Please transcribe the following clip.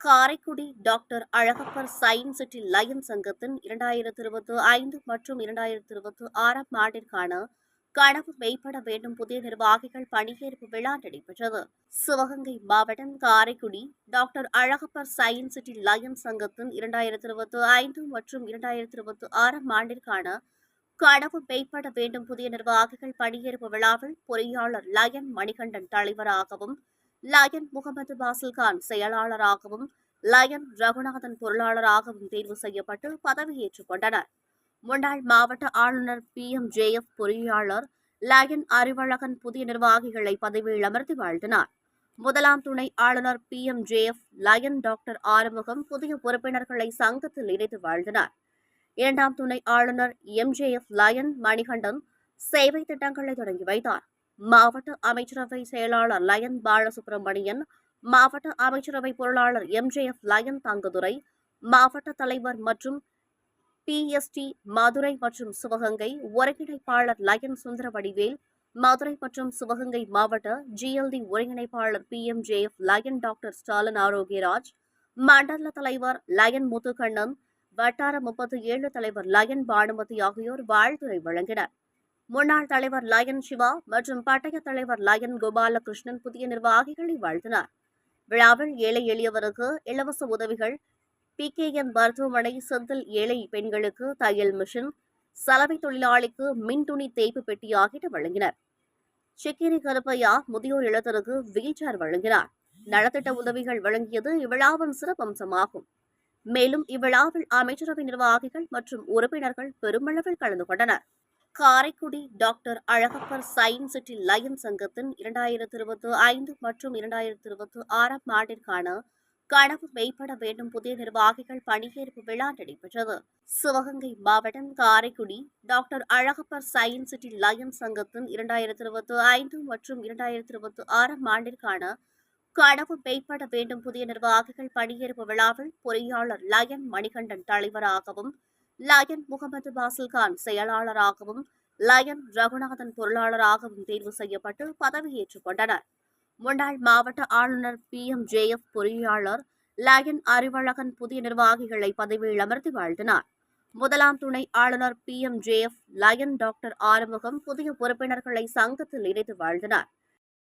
Karaikudi doctor Alagappar science city lion சங்கத்தின் இரண்டாயிரத்தி இருபத்தி ஐந்து மற்றும் இரண்டாயிரத்தி இருபத்தி ஆறாம் ஆண்டிற்கான கனவு மெய்ப்பட வேண்டும். புதிய நிர்வாகிகள் பணியேற்பு விழா நடைபெற்றது. சிவகங்கை மாவட்டம் Karaikudi doctor Alagappar science city lion சங்கத்தின் இரண்டாயிரத்தி இருபத்தி ஐந்து மற்றும் இரண்டாயிரத்தி இருபத்தி ஆறாம் ஆண்டிற்கான கனவு மெய்ப்பட வேண்டும். புதிய நிர்வாகிகள் பணியேற்பு விழாவில் பொறியாளர் லயன் மணிகண்டன் தலைவராகவும் லயன் முகமது பாசில்கான் செயலாளராகவும் லயன் ரகுநாதன் பொருளாளராகவும் தேர்வு செய்யப்பட்டு பதவியேற்றுக் கொண்டனர். முன்னாள் மாவட்ட ஆளுநர் பி. எம். ஜே. எஃப். பொறியாளர் லயன் அறிவழகன் புதிய நிர்வாகிகளை பதவியில் அமர்த்தி வாழ்த்தினார். முதலாம் துணை ஆளுநர் P. M. J. F. Lion doctor Arumugam புதிய உறுப்பினர்களை சங்கத்தில் இணைத்து வாழ்த்தினார். இரண்டாம் துணை ஆளுநர் M. J. F. Lion Manikandan சேவை திட்டங்களை தொடங்கி வைத்தார். மாவட்ட அமைச்சரவை செயலாளர் லயன் பாலசுப்ரமணியன் மாவட்ட அமைச்சரவை பொருளாளர் எம்ஜேஎஃப் லயன் தங்கதுரை மாவட்ட தலைவர் மற்றும் பிஎஸ்டி மதுரை மற்றும் சிவகங்கை ஒருங்கிணைப்பாளர் லயன் சுந்தரவடிவேல் மதுரை மற்றும் சிவகங்கை மாவட்ட ஜிஎல்டி ஒருங்கிணைப்பாளர் P M J F lion doctor Stalin Arokiyaraj மண்டல தலைவர் லயன் முத்துக்கண்ணன் வட்டார முப்பத்தி ஏழு தலைவர் லயன் பானுமதி ஆகியோர் வாழ்த்துரை வழங்கினர். முன்னாள் தலைவர் லயன் சிவா மற்றும் பட்டய தலைவர் லயன் கோபாலகிருஷ்ணன் புதிய நிர்வாகிகளை வாழ்த்தினார். விழாவில் ஏழை எளியவருக்கு இலவச உதவிகள் பி கே என் மருத்துவமனை செந்தில் ஏழை பெண்களுக்கு தையல் மிஷின் சலவை தொழிலாளிக்கு மின் துணி தேய்ப்பு பெட்டி ஆகியன வழங்கினர். சிக்கிரி கருப்பையா முதியோர் இல்லத்திற்கு வீல் சேர் வழங்கினார். நலத்திட்ட உதவிகள் வழங்கியது இவ்விழாவின் சிறப்பம்சமாகும். மேலும் இவ்விழாவில் அமைச்சரவை நிர்வாகிகள் மற்றும் உறுப்பினர்கள் பெருமளவில் கலந்து கொண்டனர். Karaikudi doctor Alagappar science city lion சங்கத்தின் இரண்டாயிரத்தி இருபத்தி ஐந்து மற்றும் இரண்டாயிரத்தி இருபத்தி ஆறாம் ஆண்டிற்கான கனவு மெய்ப்பட வேண்டும். புதிய நிர்வாகிகள் பணியேற்பு விழா நடைபெற்றது. சிவகங்கை மாவட்டம் Karaikudi doctor Alagappar science city lion சங்கத்தின் இரண்டாயிரத்தி இருபத்தி ஐந்து மற்றும் இரண்டாயிரத்தி இருபத்தி ஆறாம் ஆண்டிற்கான கனவு மெய்ப்பட வேண்டும். புதிய நிர்வாகிகள் பணியேற்பு விழாவில் பொறியாளர் லயன் மணிகண்டன் தலைவராகவும் லயன் முகமது பாசில்கான் செயலாளராகவும் லயன் ரகுநாதன் பொருளாளராகவும் தேர்வு செய்யப்பட்டு பதவியேற்றுக் கொண்டனர். முன்னாள் மாவட்ட ஆளுநர் பி. எம். ஜே. எஃப். பொறியாளர் லயன் அறிவழகன் புதிய நிர்வாகிகளை பதவியில் அமர்த்தி வாழ்த்தினார். முதலாம் துணை ஆளுநர் P. M. J. F. Lion doctor Arumugam புதிய உறுப்பினர்களை சங்கத்தில் இணைத்து வாழ்த்தினார்.